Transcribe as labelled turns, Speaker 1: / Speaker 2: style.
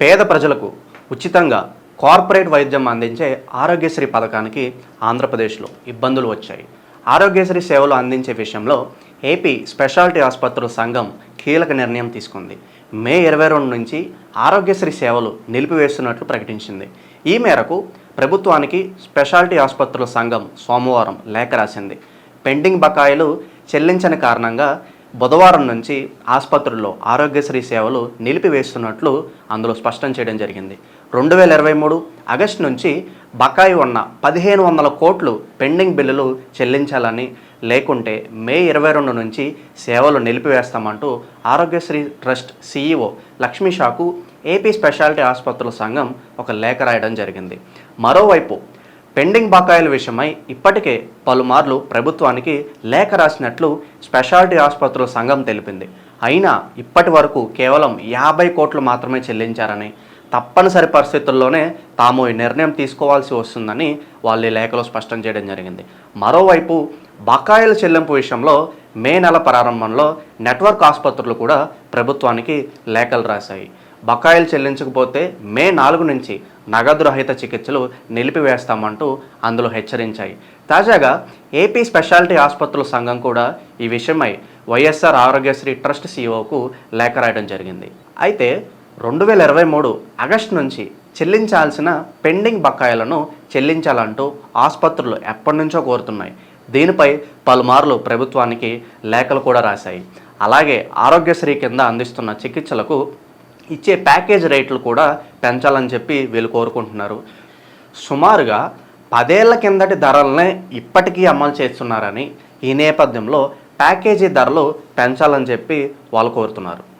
Speaker 1: పేద ప్రజలకు ఉచితంగా కార్పొరేట్ వైద్యం అందించే ఆరోగ్యశ్రీ పథకానికి ఆంధ్రప్రదేశ్లో ఇబ్బందులు వచ్చాయి. ఆరోగ్యశ్రీ సేవలు అందించే విషయంలో ఏపీ స్పెషాలిటీ ఆసుపత్రుల సంఘం కీలక నిర్ణయం తీసుకుంది. మే ఇరవై రెండు నుంచి ఆరోగ్యశ్రీ సేవలు నిలిపివేస్తున్నట్లు ప్రకటించింది. ఈ మేరకు ప్రభుత్వానికి స్పెషాలిటీ ఆసుపత్రుల సంఘం సోమవారం లేఖ రాసింది. పెండింగ్ బకాయిలు చెల్లించని కారణంగా బుధవారం నుంచి ఆసుపత్రుల్లో ఆరోగ్యశ్రీ సేవలు నిలిపివేస్తున్నట్లు అందులో స్పష్టం చేయడం జరిగింది. రెండు వేల ఇరవై మూడు ఆగస్టు నుంచి బకాయి ఉన్న పదిహేను వందల కోట్లు పెండింగ్ బిల్లులు చెల్లించాలని లేకుంటే మే ఇరవై రెండు నుంచి సేవలు నిలిపివేస్తామంటూ ఆరోగ్యశ్రీ ట్రస్ట్ సీఈఓ లక్ష్మీ షాకు ఏపీ స్పెషాలిటీ ఆసుపత్రుల సంఘం ఒక లేఖ రాయడం జరిగింది. మరోవైపు పెండింగ్ బకాయిల విషయమై ఇప్పటికే పలుమార్లు ప్రభుత్వానికి లేఖ రాసినట్లు స్పెషాలిటీ ఆసుపత్రుల సంఘం తెలిపింది. అయినా ఇప్పటి వరకు కేవలం యాభై కోట్లు మాత్రమే చెల్లించారని తప్పనిసరి పరిస్థితుల్లోనే తాము ఈ నిర్ణయం తీసుకోవాల్సి వస్తుందని వాళ్ళు లేఖలో స్పష్టం చేయడం జరిగింది. మరోవైపు బకాయిల చెల్లింపు విషయంలో మే నెల ప్రారంభంలో నెట్వర్క్ ఆసుపత్రులు కూడా ప్రభుత్వానికి లేఖలు రాశాయి. బకాయిలు చెల్లించకపోతే మే నాలుగు నుంచి నగదు రహిత చికిత్సలు నిలిపివేస్తామంటూ అందులో హెచ్చరించాయి. తాజాగా ఏపీ స్పెషాలిటీ ఆసుపత్రుల సంఘం కూడా ఈ విషయమై వైఎస్ఆర్ ఆరోగ్యశ్రీ ట్రస్ట్ సీఈఓకు లేఖ రాయడం జరిగింది. అయితే రెండు వేల ఇరవై మూడు ఆగస్టు నుంచి చెల్లించాల్సిన పెండింగ్ బకాయిలను చెల్లించాలంటూ ఆసుపత్రులు ఎప్పటి నుంచో కోరుతున్నాయి. దీనిపై పలుమార్లు ప్రభుత్వానికి లేఖలు కూడా రాశాయి. అలాగే ఆరోగ్యశ్రీ కింద అందిస్తున్న చికిత్సలకు ఇచ్చే ప్యాకేజ్ రేట్లు కూడా పెంచాలని చెప్పి వీళ్ళు కోరుకుంటున్నారు. సుమారుగా పదేళ్ళ కిందటి ధరలనే ఇప్పటికీ అమలు చేస్తున్నారని ఈ నేపథ్యంలో ప్యాకేజీ ధరలు పెంచాలని చెప్పి వాళ్ళు కోరుతున్నారు.